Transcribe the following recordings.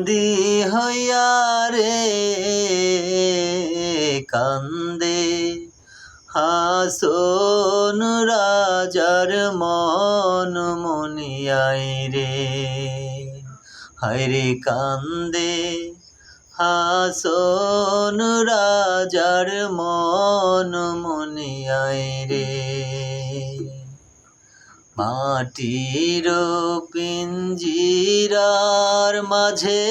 বন্দি হইয়া রে, কান্দে। হাসন রাজার মন মনিয়াই রে হরে কান্দে। হাসন রাজার মন মনিয়াই রে। মাটির পিঞ্জিরার মাঝে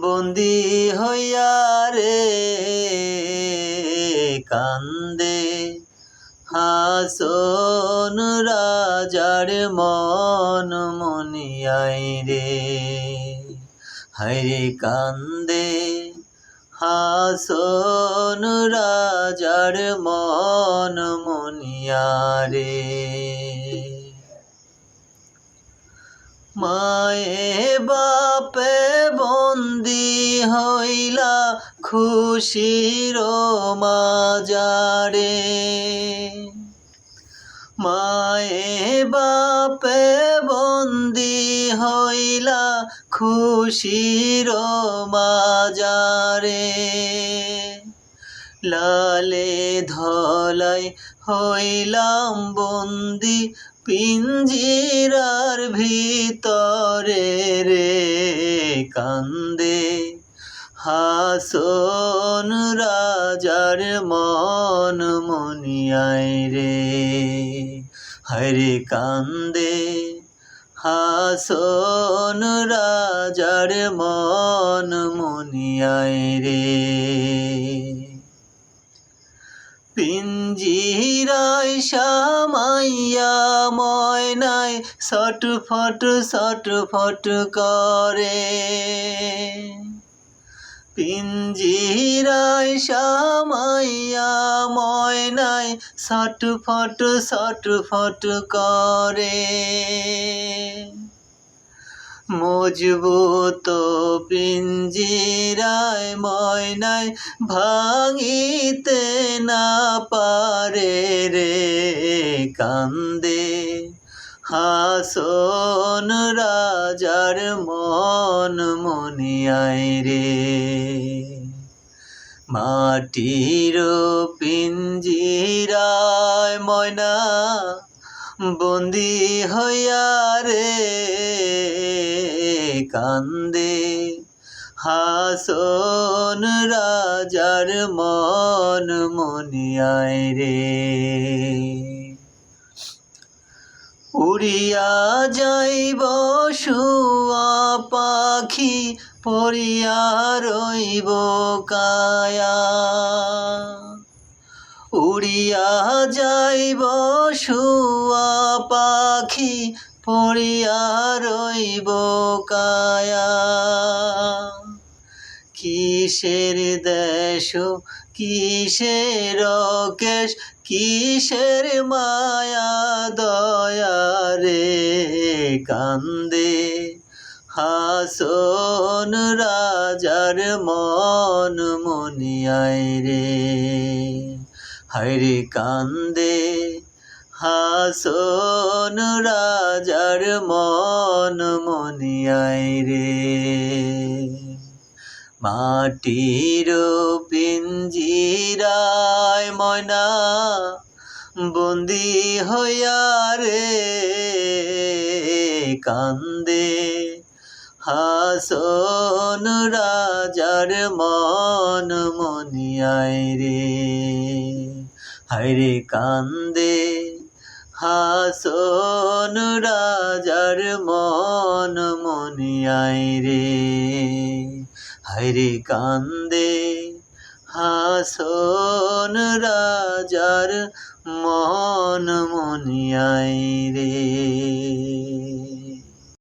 বন্দি হইয়া রে কান্দে হাসন রাজার মন মনিয়াই রে হায়রে কান্দে হাসন রাজার মন মনিয়ারে মায়ে বাপে বন্দি হইলা খুশির মাজারে। মায়ে বাপে বন্দি হইলা খুশির মাজারে। লালে ধলাই হইলাম বন্দি পিঞ্জিরার ভিতরে রে কান্দে। হাসন রাজার মন মনিয়াই রে হরে কান্দে। হাসন রাজার মন মনিয়াই রে। পিঞ্জিরায় সট ময়নায় সট ফট করে। পিঞ্জিরায় সামাইয়া ময়নায় ছটফট ছটফট করে। মজবুত পিঞ্জিরায় ময়নায় ভাঙিতে না পারে রে কান্দে। হাসন রাজার মন মনিয়াই রে। মাটির পিঞ্জিরায় ময়না বন্দি হইয়া রে। কান্দে হাসন রাজার মন মনিয়ায় রে। উড়িয়া যাইব শুয়া পাখি পড়িয়া রইব কায়া। উড়িয়া যাইব শুয়া পাখি পড়িয়া রইব কায়া। কিসের দেশ কিসের কেশ কিসের মায়া, দয়া রে কান্দে? হাসন রাজার মন মনিয়াই রে। হরে কান্দে। হাসন রাজার মন মনিয়াই রে। মাটির পিঞ্জিরায় ময়না বন্দি হইয়া রে কান্দে হাসন রাজার মন মনিয়াই রে। হায়রে কান্দে হাসন রাজার মন মনিয়াই রে। হায়রে কান্দে হাসন রাজার মন মনিয়াই রে।